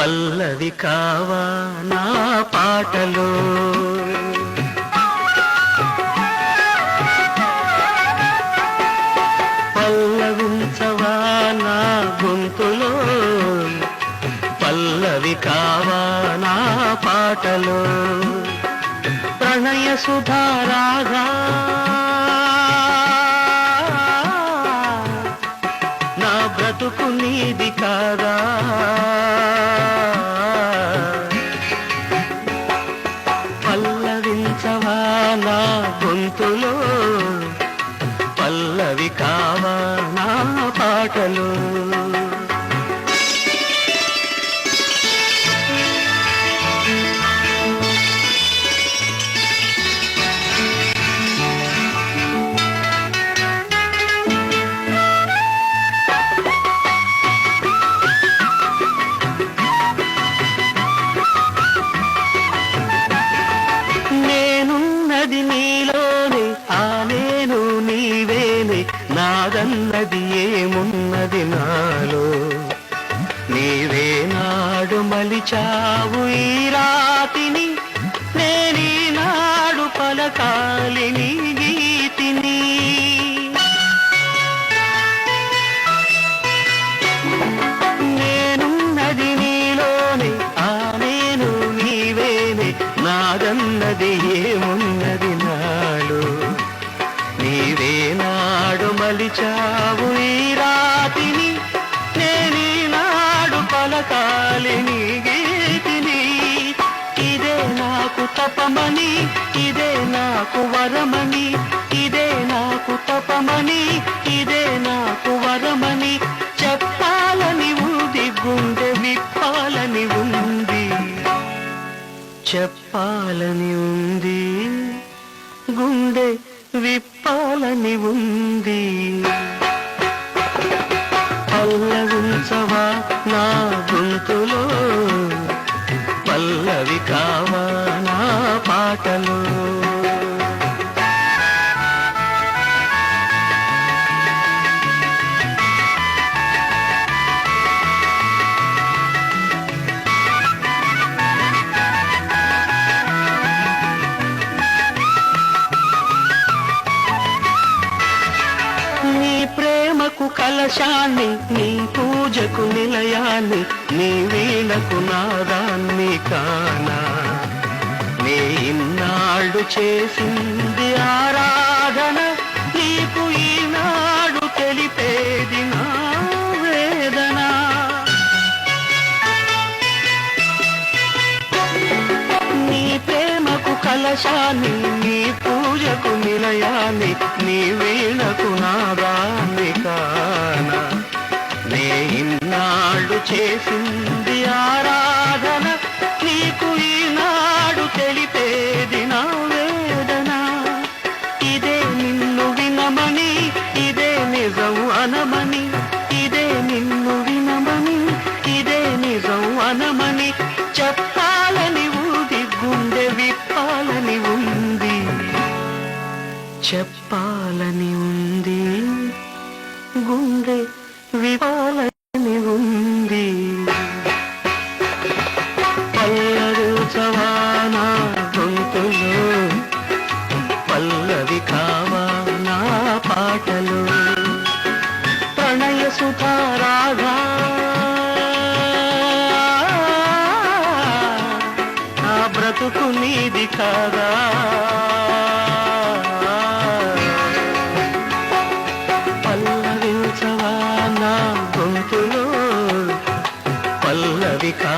పల్లవి కావా నా పాటలో. పల్లవించవా నా గొంతులో. పల్లవి కావా నా పాటలో. ప్రణయ సుధారాగా నా బ్రతుకు నీది కాదా? పల్లవి కావా నా పాటలు నాదన్నది ఏమున్నది నాలో? నీవే నాడు మలిచావు ఈ రాతిని నేనీ నాడు పలకాలి పలకాలి నీ గీతిని. ఇదే నాకు తపమని ఇదే నాకు వరమని ఇదే నాకు తపమని ఇదే నాకు వరమని. చెప్పాలని ఉంది గుండె విప్పాలని ఉంది. చెప్పాలని ఉంది గుండె విప్పాలని ఉంది. పల్లవి పాటలు. నా నీ ప్రేమకు కలశాన్ని నీ పూజకు నిలయాన్ని నీ వీణకు నాదాన్ని కానా? ఇన్నాళ్ళు చేసింది ఆరాధన. నీకు ఈనాడు తెలిపేది నా వేదన. నీ ప్రేమకు కలశాన్ని నీ పూజకు నిలయాన్ని నీ వీణకు చెప్పాలని ఉంది గుండె విప్పాలని ఉంది. చెప్పాలని ఉంది. గుండె విపాలని ఉంది. పల్లరుచవా చవానా గొంతులో పల్లవి కావా నా పాటలు. ప్రణయ సుధారాధా బ్రతుకు నీది కాదా? పల్లవించవా నా గొంతులో పల్లవి కా